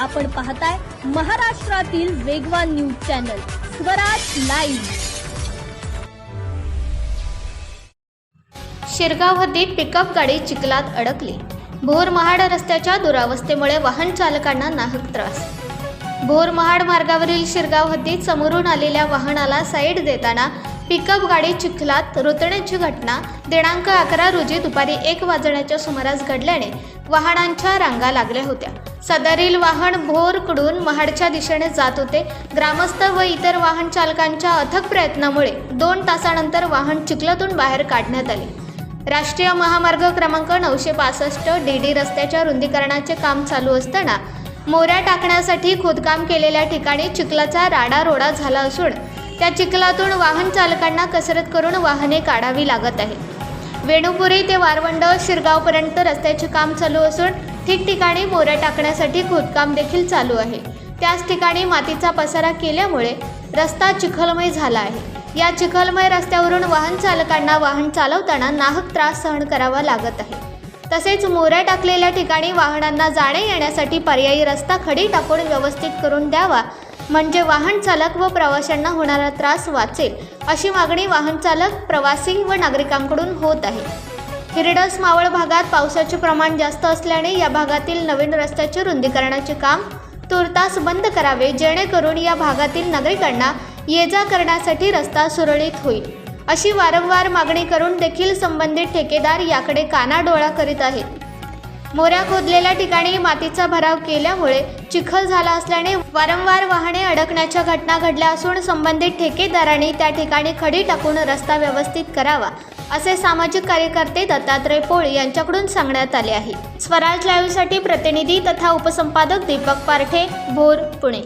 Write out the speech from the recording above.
आपण पाहताय महाराष्ट्रातील वेगवान news channel Swaraj live. Shirgaon हद्दीत पिकअप गाडी चिखलात अडकली. भोर महाड रस्त्याच्या दुरावस्थेमुळे वाहन चालकांना नाहक त्रास. भोर महाड मार्गावरील शिरगाव हद्दीत समोरून आलेल्या वाहनाला साईड देताना पिकअप गाडी चिखलात रुतण्याची घटना दिनांक अकरा रोजी दुपारी एक वाजण्याच्या सुमारास घडल्याने वाहनांच्या रांगा लागल्या होत्या. सदरील वाहन भोरकडून महाडच्या दिशेने जात होते. ग्रामस्थ व इतर वाहन चालकांच्या अथक प्रयत्नामुळे दोन तासानंतर वाहन चिखलातून बाहेर काढण्यात आले. राष्ट्रीय महामार्ग क्रमांक नऊशे पासष्ट डी डी रस्त्याच्या रुंदीकरणाचे काम चालू असताना मोऱ्या टाकण्यासाठी खोदकाम केलेल्या ठिकाणी चिखलाचा राडारोडा झाला असून त्या चिखलातून वाहन चालकांना कसरत करून वाहने काढावी लागत आहे. वेणुपुरी ते वारवंड शिरगावपर्यंत रस्त्याचे काम चालू असून ठिकठिकाणी मोऱ्या टाकण्यासाठी खोदकाम देखील चालू आहे. त्याच ठिकाणी मातीचा पसारा केल्यामुळे रस्ता चिखलमय झाला आहे. या चिखलमय रस्त्यावरून वाहन चालकांना वाहन चालवताना नाहक त्रास सहन करावा लागत आहे. तसेच मोऱ्या टाकलेल्या ठिकाणी वाहनांना जाणे येण्यासाठी पर्यायी रस्ता खडी टाकून व्यवस्थित करून द्यावा म्हणजे वाहन चालक व प्रवाशांना होणारा त्रास वाचेल अशी मागणी वाहन चालक प्रवासी व नागरिकांकडून होत आहे. हिरडस मावळ भागात पावसाचे प्रमाण जास्त असल्याने या भागातील नवीन रस्त्याचे रुंदीकरणाचे काम तुर्तास बंद करावे जेणेकरून या भागातील नागरिकांना ये जा करण्यासाठी रस्ता सुरळीत होईल. अशी वारंवार मागणी करून देखील संबंधित ठेकेदार याकडे कानाडोळा करीत आहेत. मोऱ्या खोदलेल्या ठिकाणी मातीचा भराव केल्यामुळे चिखल झाला असल्याने वारंवार वाहने अडकण्याच्या घटना घडल्या असून संबंधित ठेकेदारांनी त्या ठिकाणी खडी टाकून रस्ता व्यवस्थित करावा असे सामाजिक कार्यकर्ते दत्तात्रय पोळ यांच्याकडून सांगण्यात आले आहे. स्वराज लाईव्हसाठी प्रतिनिधी तथा उपसंपादक दीपक पारठे भोर पुणे.